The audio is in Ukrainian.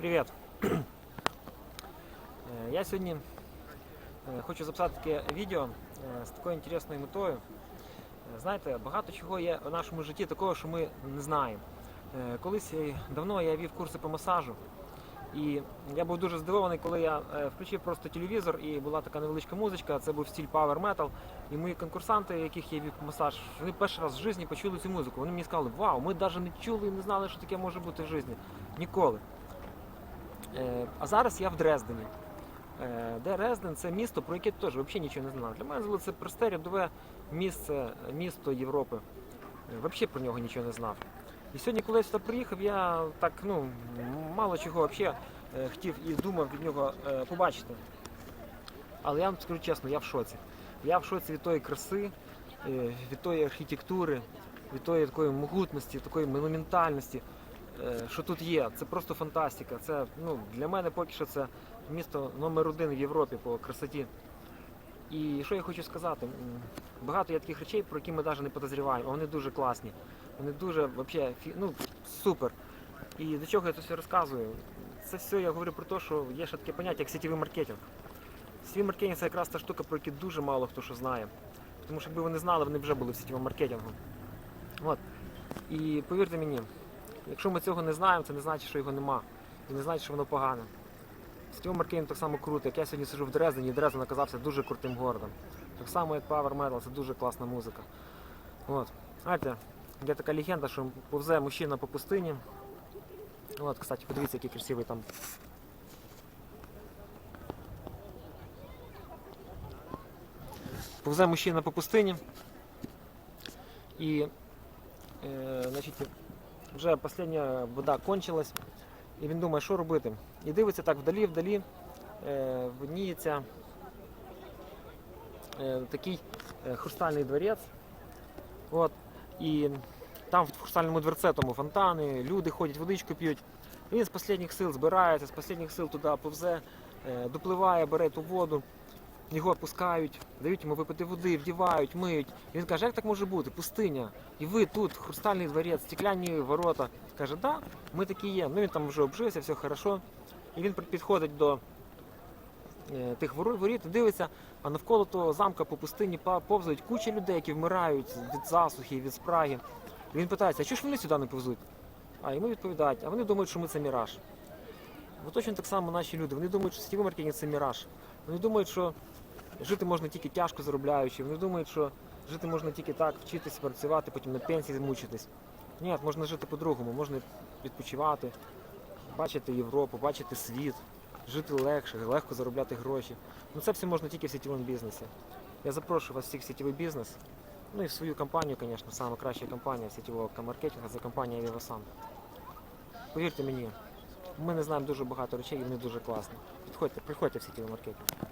Привіт. Е, Я сьогодні е, хочу записати таке відео з такою інтересною метою. Е, Знаєте, багато чого є в нашому житті такого, що ми не знаємо. Колись давно я вів курси по масажу. І я був дуже здивований, коли я е, включив просто телевізор і була така невеличка музичка, це був стиль Power Metal. І мої конкурсанти, яких я вів масаж, вони перший раз в житті почули цю музику. Вони мені сказали, вау, ми навіть не чули і не знали, що таке може бути в житті. Ніколи. Е, А зараз я в Дрездені. Е, Де Дрезден це місто, про яке теж взагалі нічого не знав. Для мене це просте рядове місце, місто Європи. Взагалі про нього нічого не знав. І сьогодні, коли я сюди приїхав, я так ну, мало чого взагалі хотів і думав від нього е, побачити. Але я вам скажу чесно, я в шоці. Я в шоці від тої краси, е, від тої архітектури, від тої такої могутності, такої монументальності, е, що тут є. Це просто фантастика. Це ну, для мене поки що це місто номер один в Європі по красоті. І що я хочу сказати? Багато є таких речей, про які ми навіть не підозріваємо, а вони дуже класні. Вони дуже фі- ну, супер. І до чого я це все розказую? Це все я говорю про те, що є ще таке поняття, як сетєвий маркетинг. Сетєвий маркетинг це якраз та штука, про яку дуже мало хто що знає. Тому що якби вони знали, вони вже були в сетєвому маркетингу. От. І повірте мені, якщо ми цього не знаємо, це не значить, що його нема. І не значить, що воно погане. Сетєвий маркетинг так само круто, як я сьогодні сижу в Дрездені, і Дрезден оказався дуже крутим городом. Так само, як Power Metal, це дуже класна музика. От. Знаєте, є така легенда, що повзе мужчина по пустині. От, кстати, подивіться, який красивий там. Повзе мужчина по пустині. І е, значить, вже остання вода кончилась. І він думає, що робити. І дивиться так вдалі, вдалі е, видніється е, такий е, хрустальний дворець. От. І там в хрустальному дверце тому фонтани, люди ходять, водичку п'ють. Він з останніх сил збирається, з останніх сил туди повзе, е, допливає, бере ту воду, його пускають, дають йому випити води, вдівають, миють. І він каже, як так може бути? Пустиня. І ви тут, хрустальний дворець, стекляні ворота. Каже, да, ми такі є. Ну він там вже обжився, все хорошо. І він підходить до е, тих воріт дивиться, а навколо того замка по пустині повзають куча людей, які вмирають від засухи, від спраги. І він питається, а чого ж вони сюди не повзуть? А йому відповідають, а вони думають, що ми це міраж. Ну точно так само наші люди. Вони думають, що сітєвий маркетинг це міраж. Вони думають, що жити можна тільки тяжко заробляючи. Вони думають, що жити можна тільки так, вчитися, працювати, потім на пенсії мучитись. Ні, можна жити по-другому, можна відпочивати, бачити Європу, бачити світ, жити легше, легко заробляти гроші. Ну це все можна тільки в сітєвому бізнесі. Я запрошую вас всіх в сітєвий бізнес. Ну і в свою компанію, звісно, саме краща компанія сітєвого маркетингу це компанія Vivasan. Повірте мені, ми не знаємо дуже багато речей і вони дуже класні. Підходьте, приходьте в сітєвий маркетинг.